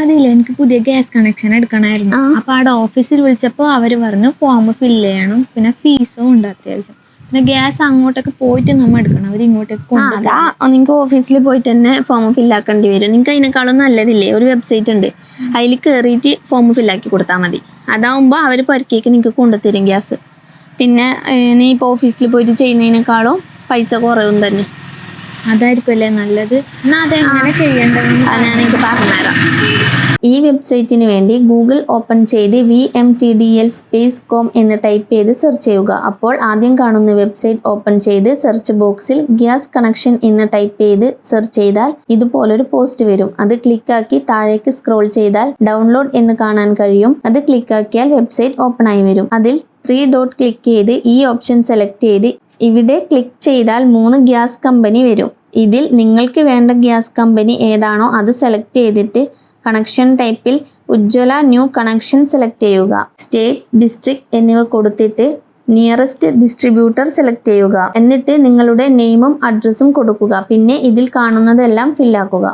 അതില്ല എനിക്ക് പുതിയ ഗ്യാസ് കണക്ഷൻ എടുക്കണമായിരുന്നു അപ്പൊ അവിടെ ഓഫീസിൽ വിളിച്ചപ്പോ അവർ പറഞ്ഞു ഫോം ഫില്ല് ചെയ്യണം. പിന്നെ ഫീസും ഉണ്ട് അത്യാവശ്യം. പിന്നെ ഗ്യാസ് അങ്ങോട്ടൊക്കെ പോയിട്ട് നമ്മൾ എടുക്കണം. അവർ ഇങ്ങോട്ടേക്ക് അതാ നിങ്ങൾക്ക് ഓഫീസിൽ പോയിട്ട് തന്നെ ഫോം ഫില്ലാക്കേണ്ടി വരും. നിങ്ങൾക്ക് അതിനേക്കാളും നല്ലതില്ലേ? ഒരു വെബ്സൈറ്റ് ഉണ്ട്. അതിൽ കയറിയിട്ട് ഫോം ഫില്ലാക്കി കൊടുത്താൽ മതി. അതാവുമ്പോൾ അവർ പരിക്കേക്ക് നിങ്ങൾക്ക് കൊണ്ടുത്തരും ഗ്യാസ്. പിന്നെ ഇനി നീ ഇപ്പോൾ ഓഫീസിൽ പോയിട്ട് ചെയ്യുന്നതിനേക്കാളും പൈസ കുറവും തന്നെ. അതായിരിക്കും അല്ലേ നല്ലത്? എന്നാ അതെങ്ങനെ ചെയ്യേണ്ടതെന്ന് ഞാൻ പറഞ്ഞുതരാം. ഈ വെബ്സൈറ്റിന് വേണ്ടി ഗൂഗിൾ ഓപ്പൺ ചെയ്ത് V M T D L space com എന്ന് ടൈപ്പ് ചെയ്ത് സെർച്ച് ചെയ്യുക. അപ്പോൾ ആദ്യം കാണുന്ന വെബ്സൈറ്റ് ഓപ്പൺ ചെയ്ത് സെർച്ച് ബോക്സിൽ ഗ്യാസ് കണക്ഷൻ എന്ന് ടൈപ്പ് ചെയ്ത് സെർച്ച് ചെയ്താൽ ഇതുപോലൊരു പോസ്റ്റ് വരും. അത് ക്ലിക്കാക്കി താഴേക്ക് സ്ക്രോൾ ചെയ്താൽ ഡൗൺലോഡ് എന്ന് കാണാൻ കഴിയും. അത് ക്ലിക്കാക്കിയാൽ വെബ്സൈറ്റ് ഓപ്പൺ ആയി വരും. അതിൽ ത്രീ ഡോട്ട് ക്ലിക്ക് ചെയ്ത് ഈ ഓപ്ഷൻ സെലക്ട് ചെയ്ത് ഇവിടെ ക്ലിക്ക് ചെയ്താൽ മൂന്ന് ഗ്യാസ് കമ്പനി വരും. ഇതിൽ നിങ്ങൾക്ക് വേണ്ട ഗ്യാസ് കമ്പനി ഏതാണോ അത് സെലക്ട് ചെയ്തിട്ട് കണക്ഷൻ ടൈപ്പിൽ ഉജ്ജ്വല ന്യൂ കണക്ഷൻ സെലക്ട് ചെയ്യുക. സ്റ്റേറ്റ് ഡിസ്ട്രിക്ട് എന്നിവ കൊടുത്തിട്ട് നിയറസ്റ്റ് ഡിസ്ട്രിബ്യൂട്ടർ സെലക്ട് ചെയ്യുക. എന്നിട്ട് നിങ്ങളുടെ നെയിമും അഡ്രസ്സും കൊടുക്കുക. പിന്നെ ഇതിൽ കാണുന്നതെല്ലാം ഫില്ലാക്കുക